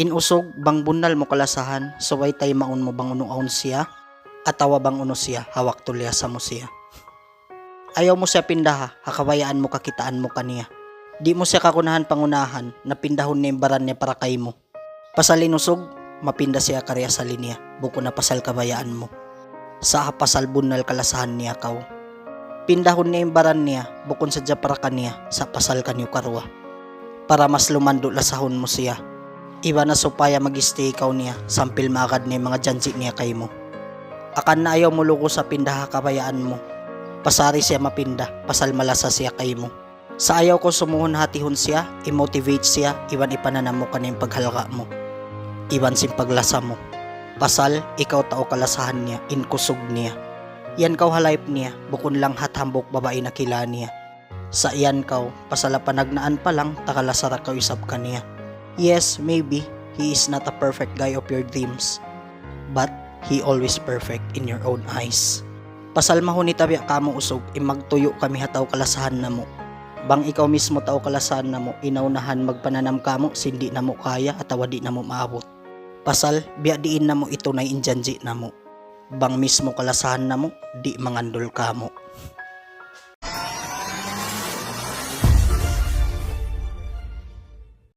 Inusog bang bunal mo kalasahan, suway tay maun mo bang unuaon siya, atawa bang uno siya, hawak tulya sa mo siya. Ayaw mo siya pindaha, hakawayaan mo kakitaan mo kaniya. Di mo siya kakunahan pangunahan, na pindahon niya yung baran niya para kay mo. Pasalinusog, mapinda siya karya sa linya, buko na pasal kabayaan mo. Sa pasal bunal kalasahan niya kaw. Pindahon niya yung baran niya, bukon sa para kaniya, sa pasal kanyo karwa. Para mas lumando lasahon mo siya. Iba na supaya mag-stay ikaw niya, sampil niya yung mga janji niya kay mo. Akan na ayaw mo lugo sa pindaha kabayaan mo. Pasari siya mapinda, pasal malasa siya kay mo. Sa ayaw ko sumuhon hatihon siya, i-motivate siya, iwan ipananam mo kaniyang paghalga mo. Iwan sim paglasa mo. Pasal, ikaw tao kalasahan niya, inkusog niya. Yan kaw halayp niya, bukon lang hatambok babae na kila niya. Sa iyan kaw, pasala panagnaan pa lang, takalasara kaw isab ka niya. Yes, maybe, he is not a perfect guy of your dreams. But, he always perfect in your own eyes. Pasal mahuni tabi kamo usog, imagtuyo kami hataw kalasahan na mo. Bang ikaw mismo tao kalasahan na mo, inaunahan magpananam kamo, sindi na mo kaya at di na mo maabot. Pasal, biya diin na mo ito na injanji na mo. Bang mismo kalasahan na mo, di mangandol kamo.